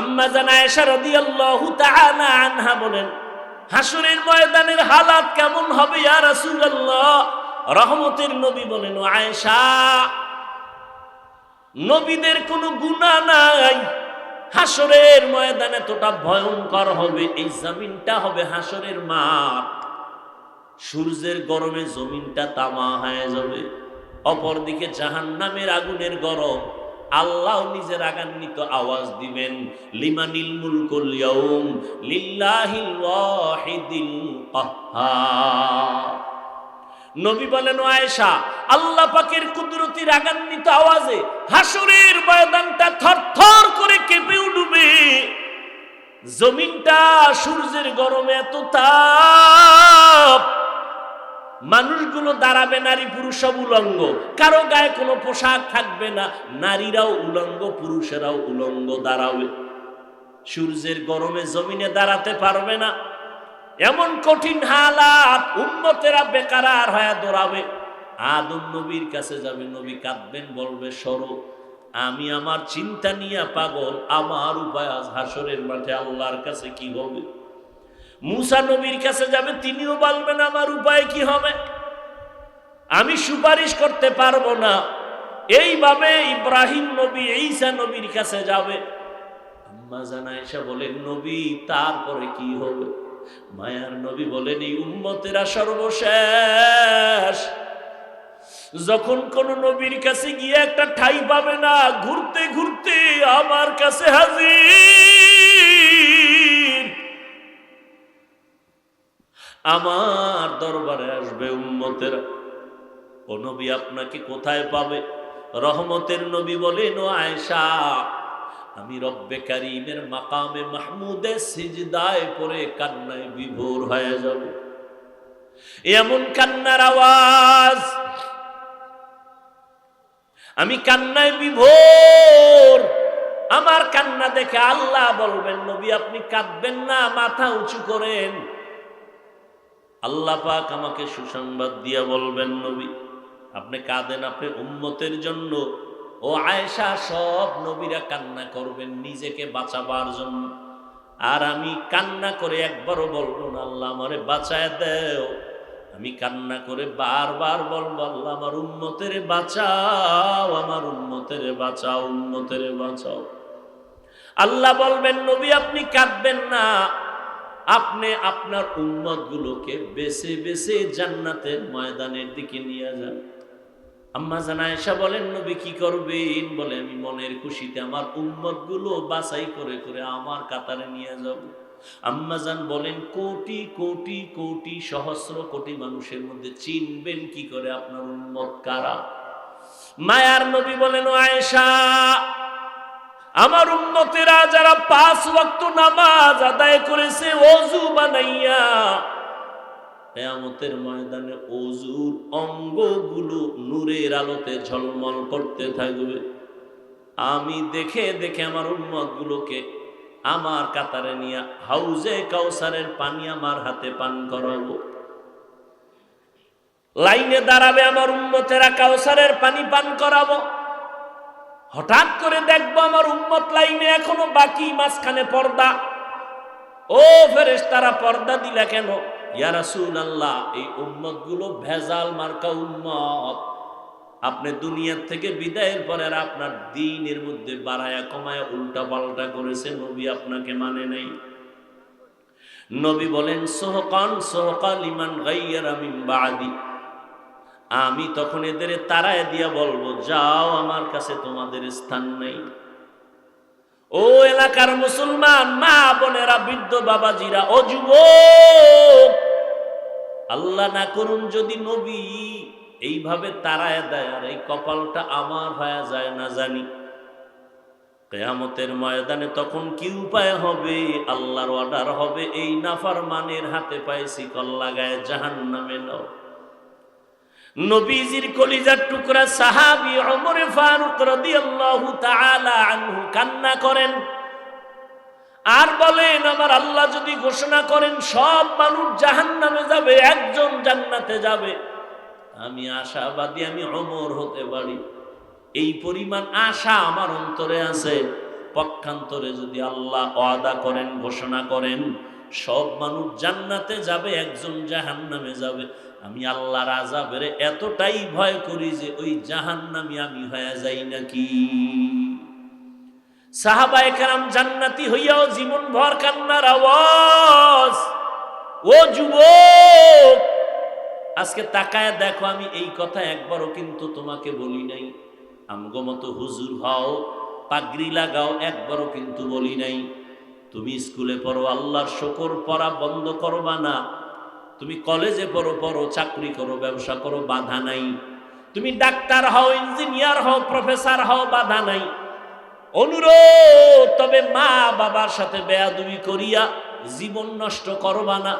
আম্মা জানা এসা রাদিয়াল্লাহু তাআলা আনহা বলেন, হাসরের ময়দানের হালাত কেমন হবে ইয়া রাসূলুল্লাহ? রহমতের নবী বলেন আয়েশা, নবীদের কোনো গুনাহ নাই। হাসরের ময়দান এতটা ভয়ঙ্কর হবে, এই জমিনটা হবে হাসরের মাঠ। সূর্যের গরমে জমিনটা তামা হয়ে যাবে। অপরদিকে জাহান্নামের আগুনের গরম। আল্লাহ নিজের রাগান্বিত আওয়াজ দিবেন, লিমানিল মুলকুল ইয়াউম লিল্লাহিল ওয়াহিদিল কাহ্হার নবী বলেন আয়েশা, আল্লাহ পাকের কুদরতি রাগান্বিত আওয়াজে হাসরের ময়দানটা থরথর করে কেঁপে উঠবে। জমিনটা সূর্যের গরমে এত তাপ মানুষগুলো দাঁড়াবে নারী পুরুষ সব উলঙ্গ। কারও গায়ে কোনো পোশাক থাকবে না। নারীরাও উলঙ্গ, পুরুষেরাও উলঙ্গ দাঁড়াবে সূর্যের গরমে জমিনে দাঁড়াতে পারবে না। এমন কঠিন হালাত উম্মতেরা বেকারার হয়ে দৌড়াবে। আদম নবীর কাছে যাবে, নবী কাঁদবেন, বলবে, সরো। আমি আমার চিন্তা নিয়ে পাগল। আমার উপায় হাসরের মাঠে আল্লাহর কাছে কি হবে? মুসা নবীর কাছে যাবে, তিনিও বলবেন, আমার উপায় কি হবে? আমি সুপারিশ করতে পারব না। এইভাবে ইব্রাহিম নবী, ঈসা নবীর কাছে যাবে। আম্মা জানা এসে বলেন নবী, তারপরে কি হবে? মায়ার নবী বলেন, এই উম্মতেরা সর্বশেষ। যখন কোন নবীর কাছে গিয়ে একটা ঠাই পাবে না, ঘুরতে ঘুরতে আমার কাছে হাজির। আমার দরবারে আসবে উম্মতেরা। ও নবী আপনাকে কোথায় পাবে? রহমতের নবী বলেন, ও আয়েশা, আমি রব্বে কারিমের মাকামে মাহমুদে সিজদায় পরে কান্নায় বিভোর হয়ে যাব। এমন কান্নার আওয়াজ, আমি কান্নায় বিভোর। আমার কান্না দেখে আল্লাহ বলবেন, নবী, আপনি কাঁদবেন না, মাথা উঁচু করেন। আল্লাহ পাক আমাকে সুসংবাদ দিয়া বলবেন নবী, আপনি কাঁদেন আপনি উম্মতের জন্য। ও আয়েশা, সব নবীরা কান্না করবেন, নিজেকে বাঁচাবার জন্য। আর আমি কান্না করে একবারও বলব না, আল্লাহ আমারে বাঁচায় দেও। আমি কান্না করে বারবার বলব, আল্লাহ আমার উন্মতের বাঁচাও, আমার উন্মতের বাঁচাও উন্মতের বাঁচাও। আল্লাহ বলবেন, নবী আপনি কাঁদবেন না। আপনি আপনার উম্মত গুলোকে বেছে বেছে জান্নাতের ময়দানের দিকে নিয়ে যান। আম্মা জানা এসা বলেন, নবী কি করবেন? বলে, আমি মনের খুশিতে আমার উম্মতগুলো বাছাই করে করে আমার কাতারে নিয়ে যাব। আম্মা জান বলেন, কোটি কোটি কোটি সহস্র কোটি মানুষের মধ্যে চিনবেন কি করে আপনার উম্মত কারা? মায়ার নবী বলেন আয়েশা আমার উন্নতেরা যারা পাঁচ ওয়াক্ত নামাজ আদায় করেছে, অজু বানাইয়া কেয়ামতের ময়দানে অজুর অঙ্গগুলো নূরের আলোতে ঝলমল করতে থাকবে। আমি দেখে দেখে আমার উন্মতগুলোকে আমার কাতারে নিয়ে হাউজে কাউসারের পানি আমার হাতে পান করাবো। লাইনে দাঁড়াবে আমার উম্মতেরা কাউসারের পানি পান করাবো। হঠাৎ করে দেখব আমার উম্মত লাইনে এখনও বাকি মাঝখানে পর্দা। ও ফেরেস তারা পর্দা দিলা কেন? ইয়ারাসুল আল্লাহ এই উম্মতগুলো ভেজাল মার্কা উম্মত। আপনি দুনিয়ার থেকে বিদায়ের পরে আপনার দিনের মধ্যে বাড়ায়া কমায়া উল্টা পাল্টা করেছে নবী আপনাকে মানে নাই। নবী বলেন, সোহকান সোহকাল ইমান গাইয়ার আমি বাদি। আমি তখন এদের তারায় দিয়া বলব, যাও, আমার কাছে তোমাদের স্থান নেই। ও এলাকার মুসলমান, মা বোনেরা, বৃদ্ধ বাবাজিরা, ও যুবক, আল্লাহ না করুন যদি নবী এইভাবে তারায় দেয়, আর এই কপালটা আমার হয়ে যায় না জানি। কেয়ামতের ময়দানে তখন কি উপায় হবে? আল্লাহর অর্ডার হবে, এই নাফার মানের হাতে পায়ে শিকল লাগায় জাহান নামে নাও। নবীজির কলিজার টুকরা সাহাবি ওমর ফারুক রাদিয়াল্লাহু তাআলা আনহু কান্না করেন। আর বলেন, আমার আল্লাহ যদি ঘোষণা করেন, সব মানুষ জাহান্নামে যাবে, একজন জান্নাতে যাবে। আমি আশাবাদী আমি অমর হতে পারি। এই পরিমাণ আশা আমার অন্তরে আছে। পক্ষান্তরে যদি আল্লাহ ওয়াদা করেন, ঘোষণা করেন, সব মানুষ জান্নাতে যাবে, একজন জাহান্নামে যাবে। আমি আল্লাহর আজাবের এতটাই ভয় করি যে ওই জাহান্নামি আমি হয়ে যাই নাকি। সাহাবা একরাম জান্নাতি হইয়াও জীবন ভর কান্নার আওয়াজ, ও যুবক, আজকে তাকায় দেখো, আমি এই কথা একবারও কিন্তু তোমাকে বলি নাই। আমগো মতো হুজুর হও, পাগড়ি লাগাও, একবারও কিন্তু বলি নাই। তুমি স্কুলে পড়ো, আল্লাহর শকর পড়া বন্ধ করবা না। তুমি কলেজে পড়ো পড়ো, চাকরি করো, ব্যবসা করো, বাধা নাই। তুমি ডাক্তার হও ইঞ্জিনিয়ার হও প্রফেসর হও, বাধা নাই। অনুরোধ, তবে মা বাবার সাথে বেয়াদুবি করিয়া জীবন নষ্ট করবা না।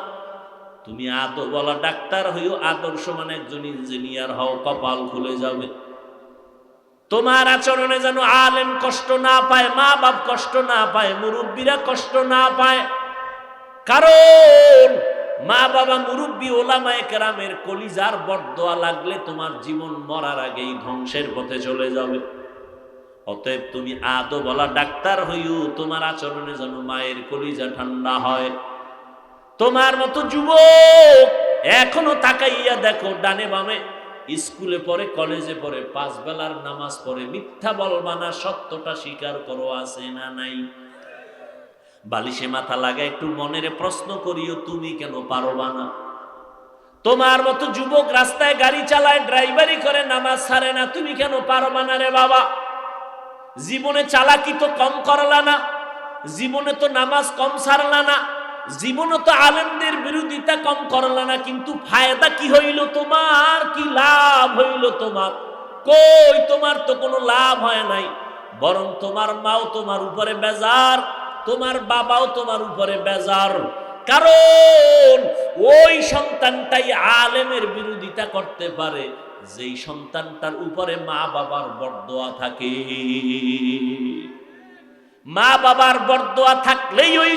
তুমি আদো বলা ডাক্তার হইও আদর্শমান একজন ইঞ্জিনিয়ার হও, কপাল খুলে যাবে। তোমার আচরণে যেন আলেম কষ্ট না পায়, মা বাপ কষ্ট না পায়, মুরব্বীরা কষ্ট না পায়। কারণ মা বাবা মুরব্বী ওলামায়ে কেরামের কলিজার বরদোয়া লাগলে তোমার জীবন মরার আগেই ধ্বংসের পথে চলে যাবে। অতএব তুমি আদো বলা ডাক্তার হইও, তোমার আচরণে যেন মায়ের কলিজা ঠান্ডা হয়। তোমার মতো যুবক এখনও তাকাইয়া দেখো ডানে বামে, স্কুলে পড়ে, কলেজে পড়ে পাঁচ বেলার নামাজ পড়ে, মিথ্যা বলবা না সত্যটা স্বীকার করো, আছে না নাই? বালিশে মাথা লাগা একটু মনের প্রশ্ন করিও, তুমি কেন পারবা না? তোমার মতো যুবক রাস্তায় গাড়ি চালায় ড্রাইভারি করে, নামাজ ছাড়ে না, তুমি কেন পারবা না রে বাবা? জীবনে চালাকি তো কম করলা না, জীবনে তো নামাজ কম ছাড়লা না, জীবনে তো আলেমদের বিরোধিতা কম করলা না, কিন্তু ফায়দা কি হইল তোমার? কি লাভ হইল তোমার? কই তোমার তো কোনো লাভ হয় নাই, বরং তোমার মাও তোমার উপরে বেজার। তোমার বাবাও তোমার উপরে বেজার। কারণ ওই সন্তানটাই আলেমের বিরোধিতা করতে পারে। যেই সন্তানটার উপরে মা বাবার বরদোয়া থাকে। মা বাবার বরদোয়া থাকলেই ওই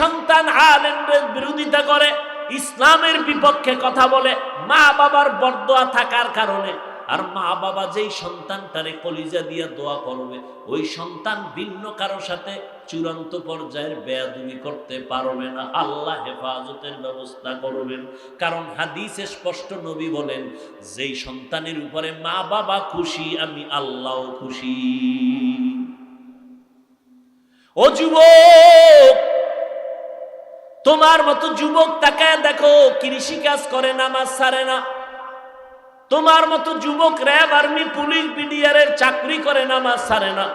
সন্তান আলেমদের বিরোধিতা করে। ইসলামের বিপক্ষে কথা বলে। মা বাবার বরদোয়া থাকার কারণে আর মা বাবা যেই সন্তানটারে কলিজা দিয়ে দোয়া করবে, ওই সন্তান ভিন্ন কারও সাথে চূড়ান্ত পর্যায়ের বেয়াদুমি করতে পারবে না। আল্লাহ হেফাজতের ব্যবস্থা করবেন। কারণ হাদিসে স্পষ্ট নবী বলেন, যেই সন্তানের উপরে মা বাবা খুশি, আমি আল্লাহ খুশি। ও যুবক, তোমার মতো যুবক তাকায় দেখো কৃষি কাজ করে, নামাজ ছাড়ে না। তোমার মতো যুবক র্যাব আর্মি পুলিশ বিডিআরের চাকরি করে নামাজ ছাড়ে না।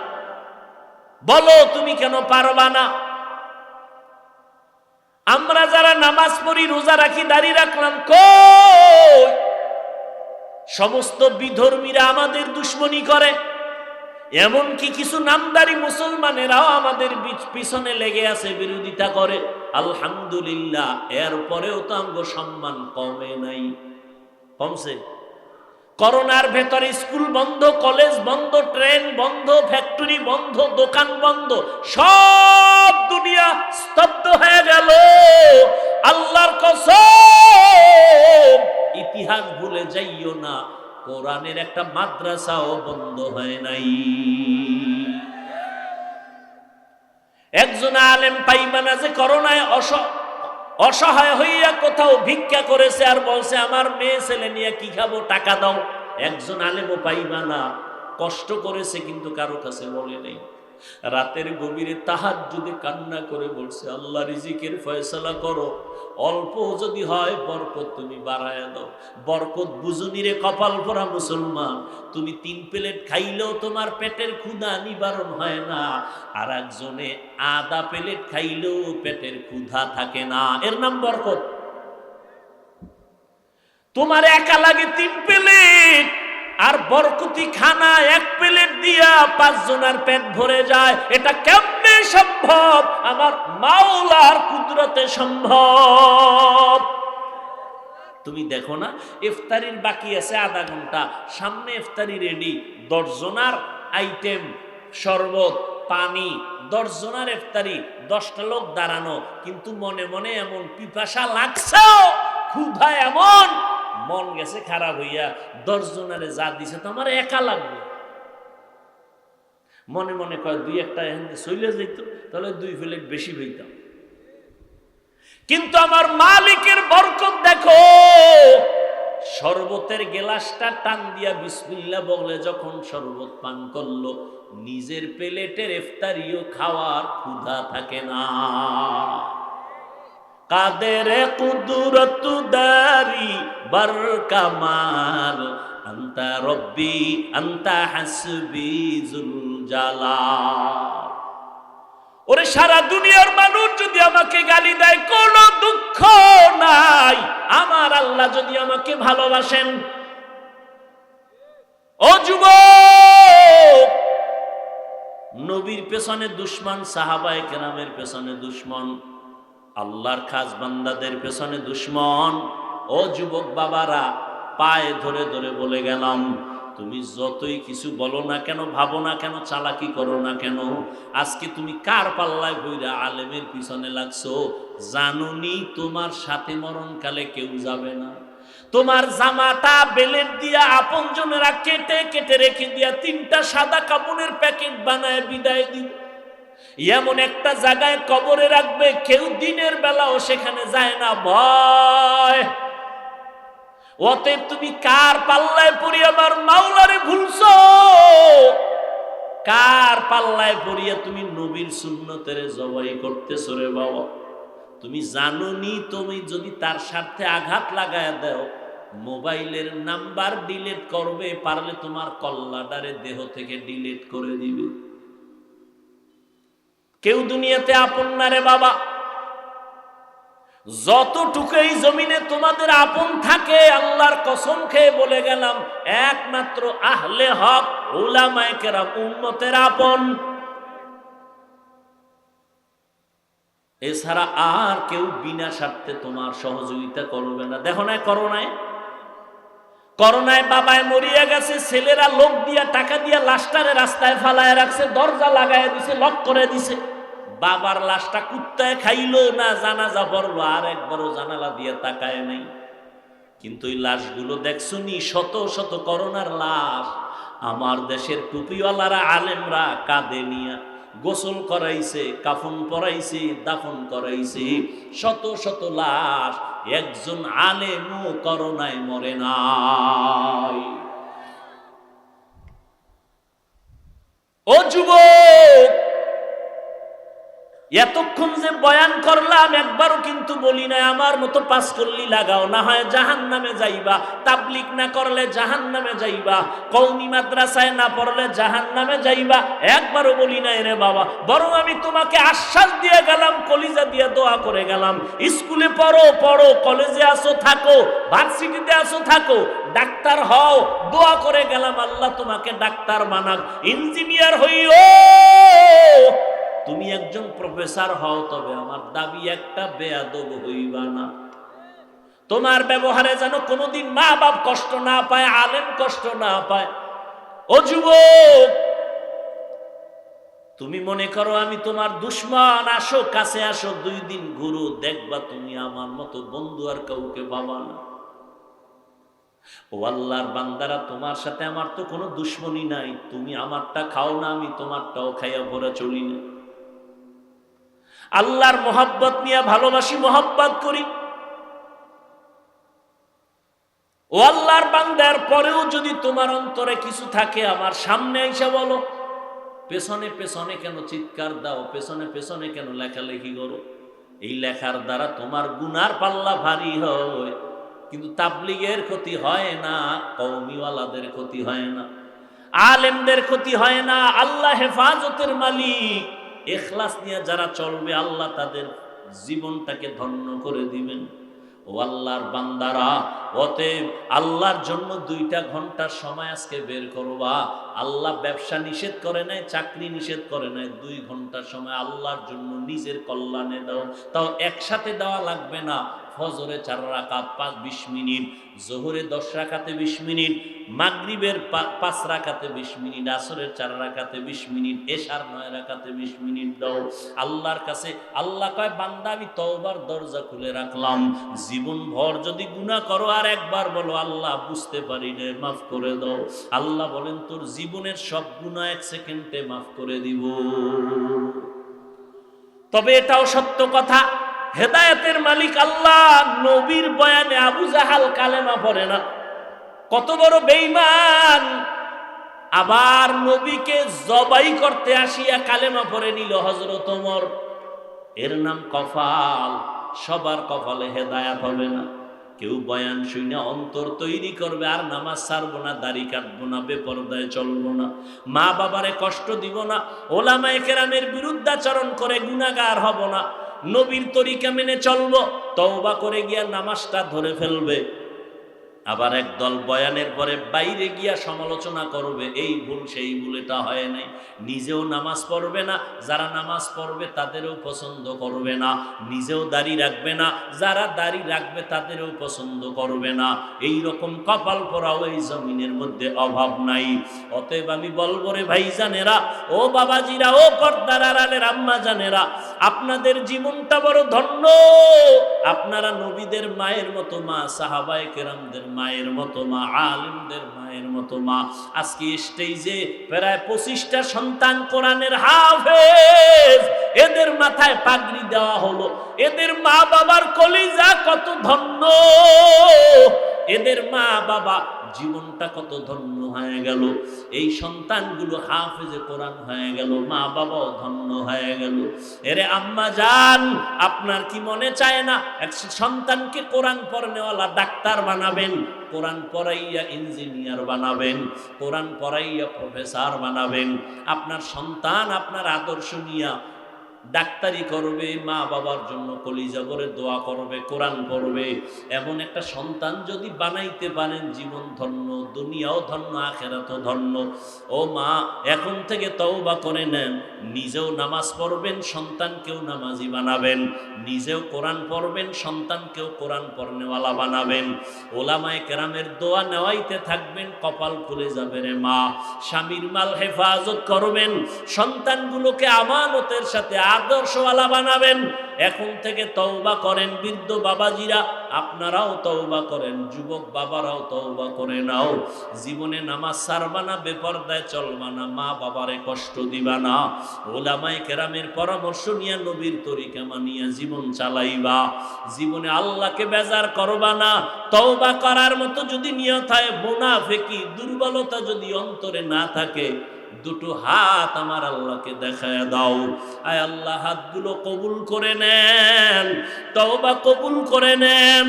বলো, তুমি কেন পারবা না? আমরা যারা নামাজ পড়ি, রোজা রাখি, দাড়ি রাখলাম সমস্ত বিধর্মীরা আমাদের দুশ্মনী করে। এমনকি কিছু নামদারি মুসলমানেরাও আমাদের পিছনে লেগে আছে, বিরোধিতা করে। আলহামদুলিল্লাহ, এরপরেও তো আঙ্গ সম্মান কমে নাই। কমছে? করোনার ভেতরে স্কুল বন্ধ, কলেজ বন্ধ, ট্রেন বন্ধ, ফ্যাক্টরি বন্ধ, দোকান বন্ধ, সব দুনিয়া স্তব্ধ হয়ে গেল। আল্লাহর কসম, ইতিহাস ভুলে যাইও না, কোরআনের একটা মাদ্রাসাও বন্ধ হয় নাই। একজন আলেম পাইবা না যে করোনায় অস অসহায় হইয়া কোথাও ভিক্ষা করেছে আর বলছে, আমার মেয়ে ছেলে নিয়ে কি খাব? টাকা দাও। একজন আলেমও পাইবা না। কষ্ট করেছে কিন্তু কারও কাছে বলে নেই। রাতের গভীরে তাহার যদি কান্না করে বলছে, আল্লাহ রিজিকের ফয়সলা করো। অল্প যদি হয়, বরকত তুমি বাড়ায় দাও। বরকত বুঝুনি রে কপাল পরা মুসলমান, তুমি তিন প্লেট খাইলেও তোমার পেটের ক্ষুধা নিবারণ হয় না। আর একজনে আদা প্লেট খাইলেও পেটের ক্ষুধা থাকে না। এর নাম বরকত। তোমার একা লাগে তিন প্লেট, আর বরকতি খানা এক প্লেট দিয়া পাঁচ জনের পেট ভরে যায়। এটা কেমনে সম্ভব, আমার মাওলার কুদরতে সম্ভব। তুমি দেখো না, ইফতারির বাকি আছে আধা ঘণ্টা। সামনে ইফতারি রেডি দশজনার আইটেম শরবত, পানি। দশজনার ইফতারি, দশটা লোক দাঁড়ানো। কিন্তু মনে মনে এমন পিপাসা লাগছে, ক্ষুধা এমন। মন গেছে খারাপ হইয়া দশ জনারে যা দিছে তো আমার একা লাগবে। মনে মনে কয়, দুই একটা এখান চলে যেত তাহলে দুই প্লেট বেশি হইতাম। কিন্তু আমার মালিকের বরকত দেখো, শরবতের গেলাসটা টান দিয়া বিসমিল্লা বলে যখন শরবত পান করল, নিজের প্লেটের ইফতারিও খাওয়ার ক্ষুধা থাকে না। কাদের কুদরত দারি বার কামাল, আন্তা রব্বি, আন্তা হাসবি জুল ওরে সারা দুনিয়ার মানুষ যদি আমাকে গালি দেয়, কোনো দুঃখ নাই। আমার আল্লাহ যদি আমাকে ভালোবাসেন। ও যুব নবীর পেছনে দুশ্মন, সাহাবায়ে কেরামের পেছনে দুশ্মন, আল্লাহর খাস বান্দাদের পেছনে দুশ্মন। ও যুবক বাবারা, পায়ে ধরে ধরে বলে গেলাম তুমি যতই কিছু বলো না কেন, ভাবো না কেন, চালাকি করো না কেন, আজকে তুমি কার পাল্লায় বইরা আলেমের পিছনে লাগছো? জানুনি তোমার সাথে মরণকালে কেউ যাবে না। তোমার জামাটা বেলেট দিয়া আপন জনেরা কেটে কেটে রেখে দিয়া তিনটা সাদা কাপড়ের প্যাকেট বানায় বিদায় দিবে এমন একটা জায়গায় কবরে রাখবে, কেউ দিনের বেলাও সেখানে যায় না, ভয়। অতএব তুমি কার পাল্লায় পড়ি আমার মাওলারে ভুলছো? কার পাল্লায় পড়িয়া তুমি নবীর সুন্নতের জবাই করতেছো রে বাবা? তুমি জানো নি তুমি যদি তার স্বার্থে আঘাত লাগায় দাও, মোবাইলের নাম্বার ডিলিট করবে, পারলে তোমার কল্লাডারে দেহ থেকে ডিলিট করে দিবে। কেউ দুনিয়াতে আপন না রে বাবা। যতটুকু এই জমিনে তোমাদের আপন থাকে, আল্লাহর কসম খেয়ে বলে গেলাম, একমাত্র আহলে হক ওলামায়ে আপন। এছাড়া আর কেউ বিনা স্বার্থে তোমার সহযোগিতা করবে না। দেখো না করোনায়। করোনায় বাবায় মরিয়া গেছে, ছেলেরা লোক দিয়া, টাকা দিয়া লাস্টারে রাস্তায় ফালায় রাখছে, দরজা লাগায় দিছে, লক করে দিছে। বাবার লাশটা কুত্তায় খাইলো না জানাজা পড়ল, আর একবারও জানালা দিয়ে তাকায় নাই। কিন্তু ওই লাশগুলো দেখছ নি শত শত করোনার লাশ। আমার দেশের টুপিওয়ালারা, আলেমরা কাঁদে নিয়া গোসল করাইছে, কাফন পরাইছে, দাফন করাইছে। শত শত লাশ, একজন আলেমও করোনায় মরে নাই। ও যুবক! এতক্ষণ যে বয়ান করলাম, একবারও কিন্তু বলি না আমার মতো পাস করলি লাগাও, না হয় জাহান নামে যাইবা, তাবলিক না করলে জাহান নামে যাইবা কৌমি মাদ্রাসায় না পড়লে জাহান নামে যাইবা, একবারও বলি না রে বাবা, বরং আমি তোমাকে আশ্বাস দিয়ে গেলাম, কলিজা দিয়ে দোয়া করে গেলাম, স্কুলে পড়ো পড়ো, কলেজে আসো, থাকো, ভার্সিটিতে আসো, থাকো, ডাক্তার হও, দোয়া করে গেলাম, আল্লাহ তোমাকে ডাক্তার বানাক, ইঞ্জিনিয়ার হইও তুমি একজন প্রফেসর হও, তবে আমার দাবি একটা, বেয়াদব হইবা না। তোমার ব্যবহারে যেন কোনোদিন মা বাপ কষ্ট না পায়, আলেম কষ্ট না পায়। ও যুবক, তুমি মনে করো আমি তোমার দুশ্মন, আসো, কাছে আসো, দুই দিন ঘুরো, দেখবা তুমি আমার মতো বন্ধু আর কাউকে পাবা না। ও আল্লাহর বান্দারা, তোমার সাথে আমার তো কোনো দুশ্মনী নাই। তুমি আমারটা খাও না, আমি তোমারটাও খাইয়া ভরা চলি না। আল্লাহর মোহাব্বত নিয়ে ভালোবাসি, মোহাব্বত করি। ও আল্লাহর বান্দার পরেও যদি তোমার অন্তরে কিছু থাকে, আমার সামনে এসে বলো, পেছনে পেছনে কেন চিৎকার দাও, পেছনে পেছনে কেন লেখালেখি করো? এই লেখার দ্বারা তোমার গুনার পাল্লা ভারী হয়, কিন্তু তাবলিগের ক্ষতি হয় না কৌমিওয়ালাদের ক্ষতি হয় না, আলেমদের ক্ষতি হয় না, আল্লাহ হেফাজতের মালিক। এখলাস নিয়ে যারা চলবে, আল্লাহ তাদের জীবনটাকে ধন্য করে দিবেন। ও আল্লাহর বান্দারা, অতএব আল্লাহর জন্য দুইটা ঘণ্টার সময় আজকে বের করবা। আল্লাহ ব্যবসা নিষেধ করে নাই, চাকরি নিষেধ করে নাই, দুই ঘণ্টার সময় আল্লাহর জন্য নিজের কল্যাণে দাও। তাও একসাথে দেওয়া লাগবে না। ফজরে চার রাকাত, পাঁচ, বিশ মিনিট। জোহরে দশ রাখাতে বিশ মিনিট। মাগরিবের পাঁচ রাখাতে বিশ মিনিট। আসরের চার রাখাতে বিশ মিনিট। এশার নয় রাখাতে বিশ মিনিট দাও। আল্লাহর কাছে, আল্লাহ কয়, বান্দা, আমি তওবার দরজা খুলে রাখলাম। জীবন ভর যদি গুনাহ করো, আর একবার বলো, আল্লাহ, বুঝতে পারি রে মাফ করে দাও। আল্লাহ বলেন, তোর জীবনের সব গুনাহ এক সেকেন্ডে মাফ করে দিব। তবে এটাও সত্য কথা। হেদায়েতের মালিক আল্লাহ, নবীর বয়ানে আবু জাহাল কালেমা পড়ে না। কত বড় বেইমান আবার নবীকে জবাই করতে আসিয়া কালেমা পড়ে নিল হজরত ওমর। এর নাম কফাল। সবার কপালে হেদায়াত হবে না। কেউ বয়ান শুনে অন্তর তৈরি করবে, আর নামাজ ছাড়বো না, দাড়ি কাটবো না, বেপরদায় চলবো না। মা বাবারে কষ্ট দিব না, ওলামায়ে কেরামের বিরুদ্ধাচরণ করে গুনাগার হব না। নবীর তরিকা মেনে চলবো, তওবা করে গিয়া নামাজটা ধরে ফেলবে। আবার একদল বয়ানের পরে বাইরে গিয়া সমালোচনা করবে, এই ভুল, সেই ভুল, এটা হয় নাই। নিজেও নামাজ পড়বে না, যারা নামাজ পড়বে তাদেরও পছন্দ করবে না। নিজেও দাড়ি রাখবে না, যারা দাড়ি রাখবে তাদেরও পছন্দ করবে না। এই রকম কপাল পরাও এই জমিনের মধ্যে অভাব নাই। অতএব আমি বলব রে ভাইজানেরা, ও বাবাজিরা, ও পর্দার আড়ালের আম্মা জানেরা আপনাদের জীবনটা বড় ধন্য। আপনারা নবীদের মায়ের মতো মা, সাহাবায়ে কেরামদের মায়ের মতো মা, আলিমদের মায়ের মতো মা। আজকে স্টেজে প্রায় পঁচিশটা সন্তান কোরআনের হাফেজ। এদের মাথায় পাগড়ি দেওয়া হলো। এদের মা বাবার কলিজা কত ধন্য। এদের মা বাবা জীবনটা কত ধন্য হয়ে গেল। এই সন্তানগুলো হাফেজে কোরআন হয়ে গেল মা বাবাও ধন্য হয়ে গেল। এরে আম্মা যান আপনার কি মনে চায় না, এক সন্তানকে কোরআন পড়নেওয়ালা ডাক্তার বানাবেন, কোরআন পড়াইয়া ইঞ্জিনিয়ার বানাবেন, কোরআন পড়াইয়া প্রফেসর বানাবেন। আপনার সন্তান আপনার আদর্শ নিয়া ডাক্তারি করবে, মা বাবার জন্য কলিজা করে দোয়া করবে, কোরআন পড়বে। এমন একটা সন্তান যদি বানাইতে পারেন, জীবন ধন্য, দুনিয়াও ধন্য, আখেরাতও ধন্য। ও মা, এখন থেকে তওবা করে নেন। নিজেও নামাজ পড়বেন, সন্তানকেও নামাজি বানাবেন। নিজেও কোরআন পড়বেন, সন্তানকেও কোরআন পড়নেওয়ালা বানাবেন। ওলামায় কেরামের দোয়া নেওয়াইতে থাকবেন, কপাল খুলে যাবে রে মা। স্বামীর মাল হেফাজত করবেন। সন্তানগুলোকে আমানতের সাথে আদর্শওয়ালা বানাবেন। এখন থেকে তওবা করেন বৃদ্ধ বাবাজিরা, আপনারাও তওবা করেন, যুবক বাবারাও তওবা করে নাও। জীবনে নামাজ সারবা না, বেপরদায় চলবা না, মা বাবারে কষ্ট দিবা না। ওলামায় কেরামের পরামর্শ নিয়ে, নবীর তরিকা মানিয়া জীবন চালাইবা। জীবনে আল্লাহকে বেজার করবা না, তওবা করার মতো যদি নিয়ত হয়, মুনাফিকি, দুর্বলতা যদি অন্তরে না থাকে দুটো হাত আমার আল্লাহকে দেখায় দাও আয় আল্লাহ হাতগুলো কবুল করে নেন তওবা কবুল করে নেন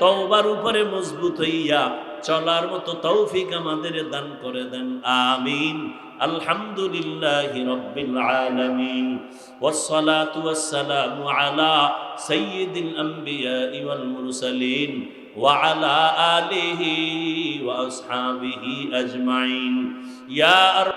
তওবার উপরে মজবুত হইয়া চলার মতো তৌফিক আমাদের দান করে দেন আমিন আলহামদুলিল্লাহি রব্বিল আলামিন والصلاة والسلام على سيد الأنبياء والمرسلين وعلى آله وأصحابه أجمعين يا